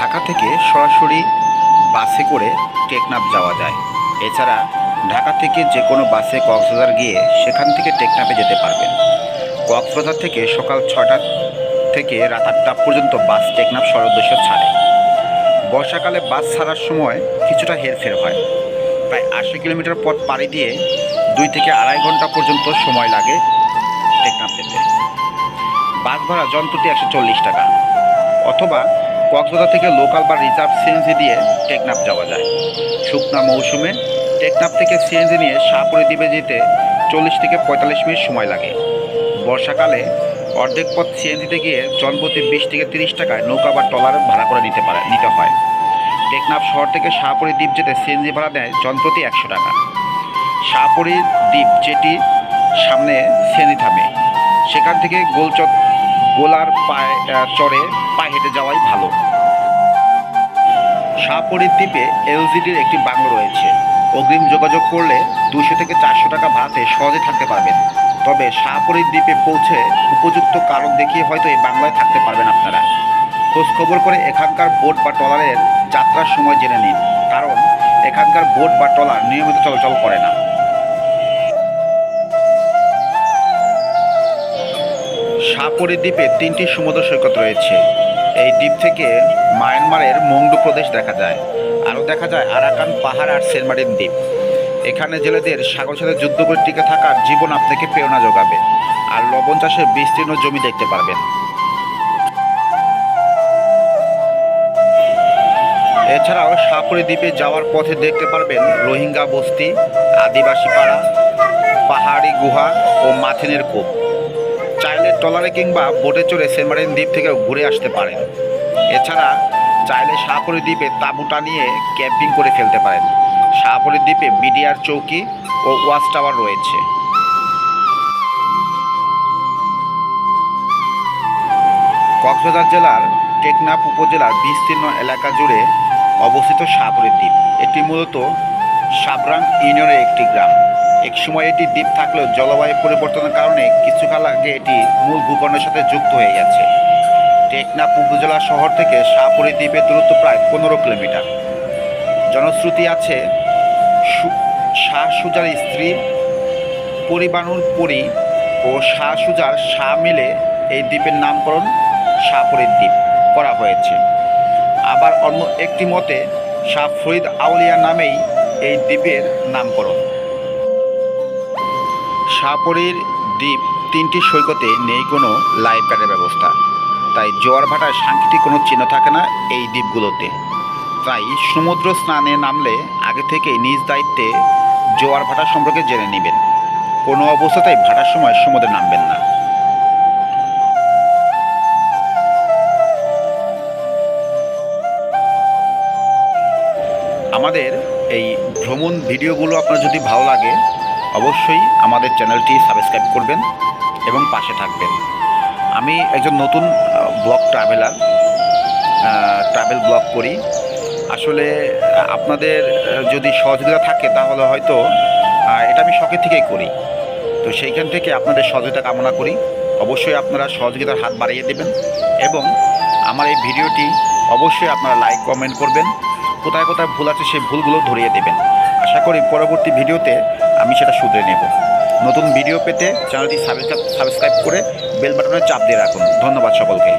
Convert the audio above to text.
ঢাকা থেকে সরাসরি বাসে করে টেকনাফ যাওয়া যায়। এছাড়া ঢাকা থেকে যে কোনো বাসে কক্সবাজার গিয়ে সেখান থেকে টেকনাফে যেতে পারবেন। কক্সবাজার থেকে সকাল ছটা থেকে রাত আটটা পর্যন্ত বাস টেকনাফ সরদেশ ছাড়ে। বর্ষাকালে বাস ছাড়ার সময় কিছুটা হেরফের হয়। প্রায় আশি কিলোমিটার পথ পাড়ি দিয়ে দুই থেকে আড়াই ঘণ্টা পর্যন্ত সময় লাগে টেকনাফ যেতে। বাস ভাড়া যন্ত্রটি একশো চল্লিশ টাকা। অথবা কক্সবাজার থেকে লোকাল বা রিজার্ভ সিএনজি দিয়ে টেকনাফ যাওয়া যায়। শুকনা মৌসুমে টেকনাফ থেকে সিএনজি নিয়ে শাহপুরি দ্বীপে যেতে চল্লিশ থেকে পঁয়তাল্লিশ মিনিট সময় লাগে। বর্ষাকালে অর্ধেক পথ সিএনজিতে গিয়ে জনপ্রতি বিশ থেকে তিরিশ টাকায় নৌকা বা ট্রলার ভাড়া করে নিতে পারে, নিতে হয়। টেকনাফ শহর থেকে শাহপুরি দ্বীপ যেতে সিএনজি ভাড়া দেয় জনপ্রতি একশো টাকা। শাহপুরি দ্বীপ যেটি সামনে সিএনজি থামে। সেখান থেকে গোলচক গোলার পায়ে চড়ে পায়ে হেঁটে যাওয়াই ভালো। শাহপুরীর দ্বীপে এলজিডির একটি বাংলো রয়েছে। অগ্রিম যোগাযোগ করলে দুশো থেকে চারশো টাকা ভাড়াতে সহজে থাকতে পারবেন। তবে শাহপুরীর দ্বীপে পৌঁছে উপযুক্ত কারণ দেখিয়ে হয়তো এই বাংলায় থাকতে পারবেন আপনারা। খোঁজখবর করে এখানকার বোট বা ট্রলারের যাত্রার সময় জেনে নিন, কারণ এখানকার বোট বা ট্রলার নিয়মিত চলাচল করে না। শাহপুরি দ্বীপে তিনটি সমুদ্র সৈকত রয়েছে। এই দ্বীপ থেকে মায়ানমারের মংডু প্রদেশ দেখা যায়। আরও দেখা যায় আরাকান পাহাড় আর সেন্টমার্টিন দ্বীপ। এখানে জেলেদের সাগর সাথে যুদ্ধ করে টিকে থাকার জীবন আপনাকে প্রেরণা যোগাবে। আর লবণ চাষের বিস্তীর্ণ জমি দেখতে পারবেন। এছাড়াও শাহপুরি দ্বীপে যাওয়ার পথে দেখতে পারবেন রোহিঙ্গা বস্তি, আদিবাসী পাড়া, পাহাড়ি গুহা ও মাথিনের কূপ। চাইলে ট্রলারে কিংবা বোটে চড়ে সেন্টমার্টিন দ্বীপ থেকে ঘুরে আসতে পারেন। এছাড়া চাইলে শাহপুরি দ্বীপে তাঁবু টানিয়ে ক্যাম্পিং করে ফেলতে পারেন। শাহপুরি দ্বীপে মিডিয়ার চৌকি ও ওয়াচ টাওয়ার রয়েছে। কক্সবাজার জেলার টেকনাফ উপজেলার বিস্তীর্ণ এলাকা জুড়ে অবস্থিত শাহপুরি দ্বীপ। এটি মূলত সাবরাং ইউনিয়নের একটি গ্রাম। একসময় এটি দ্বীপ থাকলেও জলবায়ু পরিবর্তনের কারণে কিছুকাল আগে এটি মূল ভূখণ্ডের সাথে যুক্ত হয়ে গেছে। টেকনাফ উপজেলা শহর থেকে শাহপুরি দ্বীপের দূরত্ব প্রায় পনেরো কিলোমিটার। জনশ্রুতি আছে শাহ সুজার স্ত্রী পরিবাণুর পরি ও শাহ সুজার শাহ মিলে এই দ্বীপের নামকরণ শাহপুরীর দ্বীপ করা হয়েছে। আবার অন্য একটি মতে, শাহ ফরিদ আউলিয়া নামেই এই দ্বীপের নামকরণ। শাহপুরীর দ্বীপ তিনটি সৈকতে নেই কোনো লাইফ গার্ডের ব্যবস্থা। তাই জোয়ার ভাটার সাংকেতিক কোনো চিহ্ন থাকে না এই দ্বীপগুলোতে। তাই সমুদ্র স্নানে নামলে আগে থেকে নিজ দায়িত্বে জোয়ার ভাটা সম্পর্কে জেনে নেবেন। কোনো অবস্থাতেই ভাটার সময় সমুদ্রে নামবেন না। আমাদের এই ভ্রমণ ভিডিওগুলো আপনার যদি ভালো লাগে অবশ্যই আমাদের চ্যানেলটি সাবস্ক্রাইব করবেন এবং পাশে থাকবেন। আমি একজন নতুন ব্লগ ট্রাভেলার ট্রাভেল ব্লগ করি। আসলে আপনাদের যদি সহযোগিতা থাকে তাহলে হয়তো এটা আমি শখের থেকেই করি। তো সেইখান থেকে আপনাদের সহযোগিতা কামনা করি। অবশ্যই আপনারা সহযোগিতার হাত বাড়িয়ে দেবেন এবং আমার এই ভিডিওটি অবশ্যই আপনারা লাইক কমেন্ট করবেন। কোথায় কোথায় ভুল আছে সেই ভুলগুলো ধরিয়ে দেবেন। আশা করি পরবর্তী ভিডিওতে আমি সেটা শুধরে নেব। নতুন ভিডিও পেতে চ্যানেলটি সাবস্ক্রাইব সাবস্ক্রাইব করে বেল বাটনে চাপ দিয়ে রাখুন। ধন্যবাদ সকলকে।